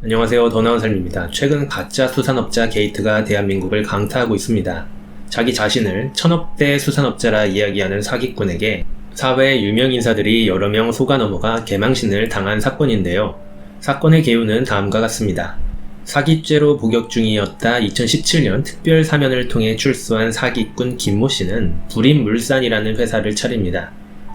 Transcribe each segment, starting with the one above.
안녕하세요. 더 나은 삶입니다. 최근 가짜 수산업자 게이트가 대한민국을 강타하고 있습니다. 자기 자신을 천억대 수산업자라 이야기하는 사기꾼에게 사회 유명 인사들이 여러 명 속아 넘어가 개망신을 당한 사건인데요. 사건의 개요는 다음과 같습니다. 사기죄로 복역 중이었다 2017년 특별 사면을 통해 출소한 사기꾼 김모 씨는 불임물산이라는 회사를 차립니다.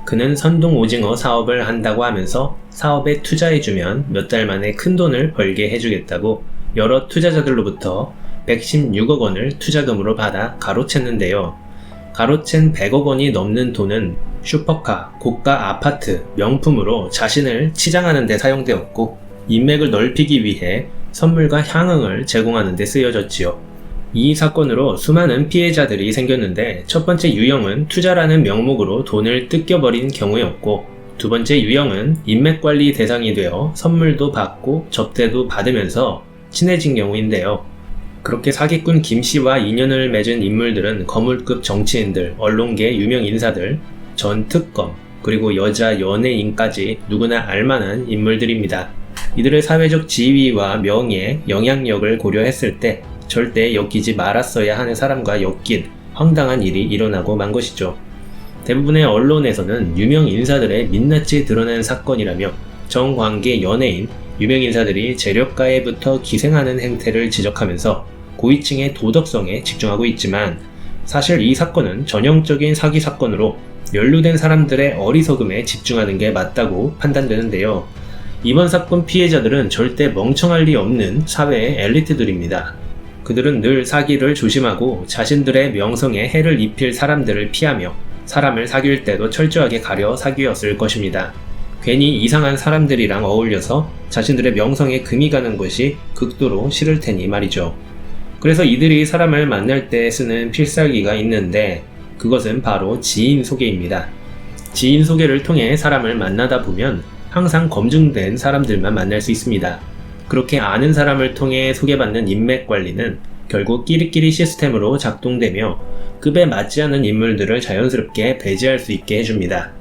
그는 선동 오징어 사업을 한다고 하면서 사업에 투자해주면 몇 달 만에 큰 돈을 벌게 해주겠다고 여러 투자자들로부터 116억 원을 투자금으로 받아 가로챘는데요. 가로챈 100억 원이 넘는 돈은 슈퍼카, 고가 아파트, 명품으로 자신을 치장하는 데 사용되었고 인맥을 넓히기 위해 선물과 향응을 제공하는 데 쓰여졌지요. 이 사건으로 수많은 피해자들이 생겼는데 첫 번째 유형은 투자라는 명목으로 돈을 뜯겨버린 경우였고 두 번째 유형은 인맥관리 대상이 되어 선물도 받고 접대도 받으면서 친해진 경우인데요. 그렇게 사기꾼 김 씨와 인연을 맺은 인물들은 거물급 정치인들, 언론계 유명 인사들, 전 특검, 그리고 여자 연예인까지 누구나 알만한 인물들입니다. 이들의 사회적 지위와 명예, 영향력을 고려했을 때 절대 엮이지 말았어야 하는 사람과 엮인 황당한 일이 일어나고 만 것이죠. 대부분의 언론에서는 유명 인사들의 민낯이 드러난 사건이라며 정관계 연예인, 유명 인사들이 재력가에부터 기생하는 행태를 지적하면서 고위층의 도덕성에 집중하고 있지만 사실 이 사건은 전형적인 사기 사건으로 연루된 사람들의 어리석음에 집중하는 게 맞다고 판단되는데요. 이번 사건 피해자들은 절대 멍청할 리 없는 사회의 엘리트들입니다. 그들은 늘 사기를 조심하고 자신들의 명성에 해를 입힐 사람들을 피하며 사람을 사귈 때도 철저하게 가려 사귀었을 것입니다. 괜히 이상한 사람들이랑 어울려서 자신들의 명성에 금이 가는 것이 극도로 싫을 테니 말이죠. 그래서 이들이 사람을 만날 때 쓰는 필살기가 있는데 그것은 바로 지인 소개입니다. 지인 소개를 통해 사람을 만나다 보면 항상 검증된 사람들만 만날 수 있습니다. 그렇게 아는 사람을 통해 소개받는 인맥 관리는 결국 끼리끼리 시스템으로 작동되며 급에 맞지 않는 인물들을 자연스럽게 배제할 수 있게 해줍니다.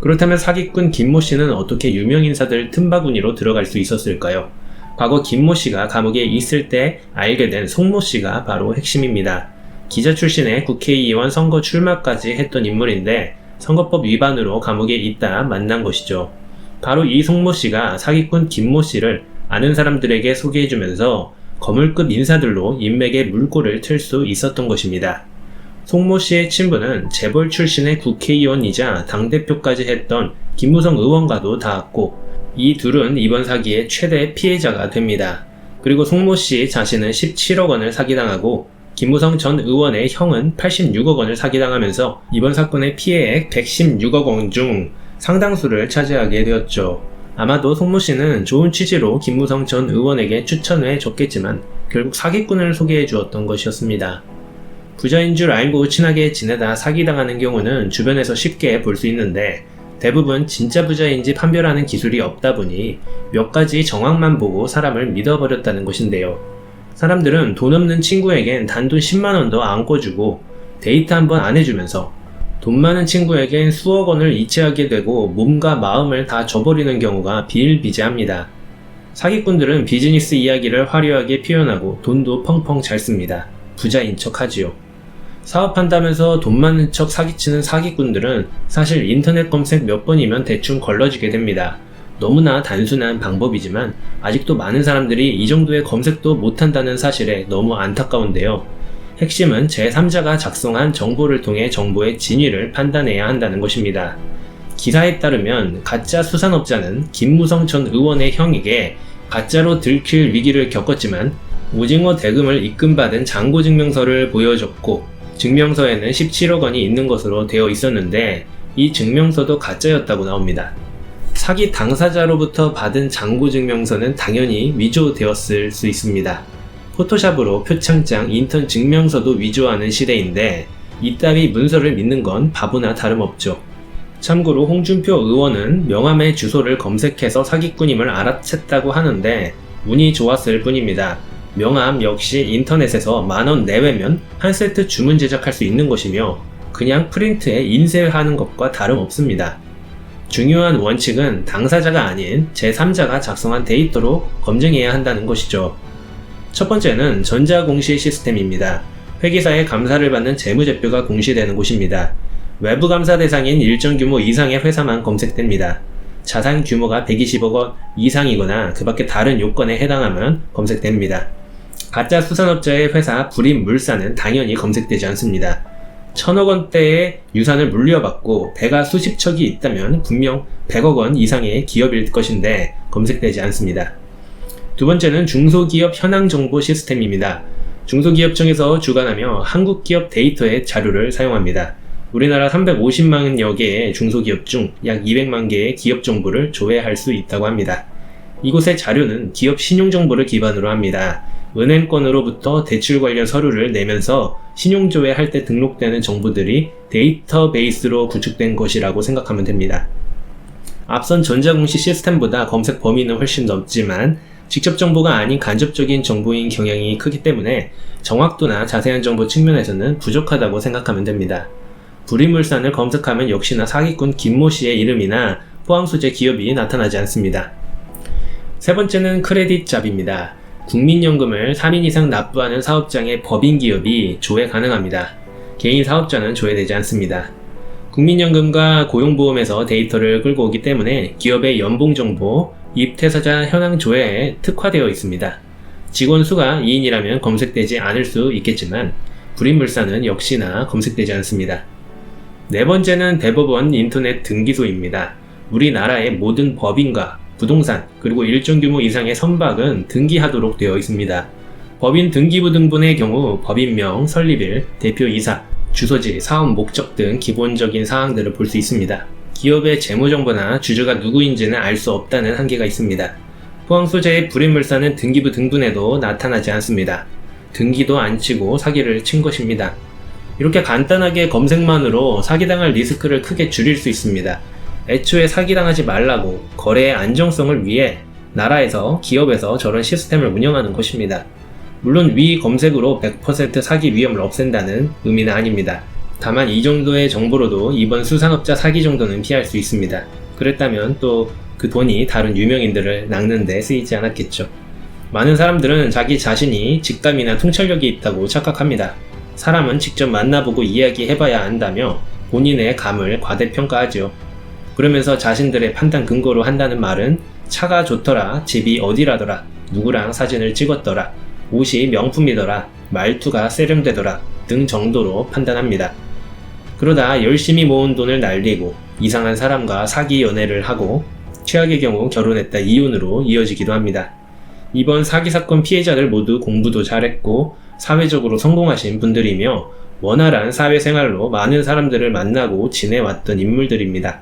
그렇다면 사기꾼 김모 씨는 어떻게 유명 인사들 틈바구니로 들어갈 수 있었을까요? 과거 김모 씨가 감옥에 있을 때 알게 된 송모 씨가 바로 핵심입니다. 기자 출신의 국회의원 선거 출마까지 했던 인물인데 선거법 위반으로 감옥에 있다 만난 것이죠. 바로 이 송모 씨가 사기꾼 김모 씨를 아는 사람들에게 소개해주면서 거물급 인사들로 인맥의 물꼬를 틀 수 있었던 것입니다. 송모 씨의 친부는 재벌 출신의 국회의원이자 당대표까지 했던 김무성 의원과도 닿았고 이 둘은 이번 사기의 최대 피해자가 됩니다. 그리고 송모 씨 자신은 17억 원을 사기당하고 김무성 전 의원의 형은 86억 원을 사기당하면서 이번 사건의 피해액 116억 원 중 상당수를 차지하게 되었죠. 아마도 송모 씨는 좋은 취지로 김무성 전 의원에게 추천해 줬겠지만 결국 사기꾼을 소개해 주었던 것이었습니다. 부자인 줄 알고 친하게 지내다 사기당하는 경우는 주변에서 쉽게 볼 수 있는데 대부분 진짜 부자인지 판별하는 기술이 없다 보니 몇 가지 정황만 보고 사람을 믿어버렸다는 것인데요. 사람들은 돈 없는 친구에겐 단돈 10만원도 안 꿔주고 데이트 한번 안 해주면서 돈 많은 친구에겐 수억 원을 이체하게 되고 몸과 마음을 다 줘버리는 경우가 비일비재합니다. 사기꾼들은 비즈니스 이야기를 화려하게 표현하고 돈도 펑펑 잘 씁니다. 부자인 척 하지요. 사업한다면서 돈 많은 척 사기치는 사기꾼들은 사실 인터넷 검색 몇 번이면 대충 걸러지게 됩니다. 너무나 단순한 방법이지만 아직도 많은 사람들이 이 정도의 검색도 못한다는 사실에 너무 안타까운데요. 핵심은 제3자가 작성한 정보를 통해 정보의 진위를 판단해야 한다는 것입니다. 기사에 따르면 가짜 수산업자는 김무성 전 의원의 형에게 가짜로 들킬 위기를 겪었지만 오징어 대금을 입금받은 잔고 증명서를 보여줬고 증명서에는 17억 원이 있는 것으로 되어 있었는데 이 증명서도 가짜였다고 나옵니다. 사기 당사자로부터 받은 잔고 증명서는 당연히 위조되었을 수 있습니다. 포토샵으로 표창장, 인턴 증명서도 위조하는 시대인데 이따위 문서를 믿는 건 바보나 다름없죠. 참고로 홍준표 의원은 명함의 주소를 검색해서 사기꾼임을 알아챘다고 하는데 운이 좋았을 뿐입니다. 명함 역시 인터넷에서 만원 내외면 한 세트 주문 제작할 수 있는 것이며 그냥 프린트에 인쇄하는 것과 다름없습니다. 중요한 원칙은 당사자가 아닌 제3자가 작성한 데이터로 검증해야 한다는 것이죠. 첫 번째는 전자공시 시스템입니다. 회계사의 감사를 받는 재무제표가 공시되는 곳입니다. 외부 감사 대상인 일정 규모 이상의 회사만 검색됩니다. 자산 규모가 120억 원 이상이거나 그 밖에 다른 요건에 해당하면 검색됩니다. 가짜 수산업자의 회사 불임 물산은 당연히 검색되지 않습니다. 천억 원대의 유산을 물려받고 배가 수십 척이 있다면 분명 100억 원 이상의 기업일 것인데 검색되지 않습니다. 두 번째는 중소기업 현황 정보 시스템입니다. 중소기업청에서 주관하며 한국 기업 데이터의 자료를 사용합니다. 우리나라 350만여 개의 중소기업 중 약 200만 개의 기업 정보를 조회할 수 있다고 합니다. 이곳의 자료는 기업 신용 정보를 기반으로 합니다. 은행권으로부터 대출 관련 서류를 내면서 신용조회할 때 등록되는 정보들이 데이터베이스로 구축된 것이라고 생각하면 됩니다. 앞선 전자공시 시스템보다 검색 범위는 훨씬 넓지만 직접 정보가 아닌 간접적인 정보인 경향이 크기 때문에 정확도나 자세한 정보 측면에서는 부족하다고 생각하면 됩니다. 불임물산을 검색하면 역시나 사기꾼 김모 씨의 이름이나 포항 소재 기업이 나타나지 않습니다. 세 번째는 크레딧 잡입니다. 국민연금을 3인 이상 납부하는 사업장의 법인 기업이 조회 가능합니다. 개인 사업자는 조회되지 않습니다. 국민연금과 고용보험에서 데이터를 끌고 오기 때문에 기업의 연봉 정보, 입퇴사자 현황 조회에 특화되어 있습니다. 직원 수가 2인이라면 검색되지 않을 수 있겠지만 불임물산은 역시나 검색되지 않습니다. 네 번째는 대법원 인터넷 등기소입니다. 우리나라의 모든 법인과 부동산 그리고 일정 규모 이상의 선박은 등기하도록 되어 있습니다. 법인 등기부 등본의 경우 법인명, 설립일, 대표이사, 주소지, 사업 목적 등 기본적인 사항들을 볼 수 있습니다. 기업의 재무정보나 주주가 누구인지는 알 수 없다는 한계가 있습니다. 포항 소재의 불임물사는 등기부 등본에도 나타나지 않습니다. 등기도 안 치고 사기를 친 것입니다. 이렇게 간단하게 검색만으로 사기당할 리스크를 크게 줄일 수 있습니다. 애초에 사기당하지 말라고 거래의 안정성을 위해 나라에서 기업에서 저런 시스템을 운영하는 것입니다. 물론 위 검색으로 100% 사기 위험을 없앤다는 의미는 아닙니다. 다만 이 정도의 정보로도 이번 수산업자 사기 정도는 피할 수 있습니다. 그랬다면 또 그 돈이 다른 유명인들을 낚는데 쓰이지 않았겠죠. 많은 사람들은 자기 자신이 직감이나 통찰력이 있다고 착각합니다. 사람은 직접 만나보고 이야기해봐야 한다며 본인의 감을 과대평가하죠. 그러면서 자신들의 판단 근거로 한다는 말은 차가 좋더라, 집이 어디라더라, 누구랑 사진을 찍었더라, 옷이 명품이더라, 말투가 세련되더라 등 정도로 판단합니다. 그러다 열심히 모은 돈을 날리고 이상한 사람과 사기 연애를 하고 최악의 경우 결혼했다 이혼으로 이어지기도 합니다. 이번 사기 사건 피해자들 모두 공부도 잘했고 사회적으로 성공하신 분들이며 원활한 사회생활로 많은 사람들을 만나고 지내왔던 인물들입니다.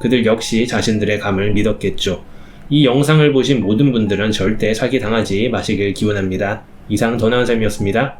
그들 역시 자신들의 감을 믿었겠죠. 이 영상을 보신 모든 분들은 절대 사기 당하지 마시길 기원합니다. 이상 더 나은쌤이었습니다.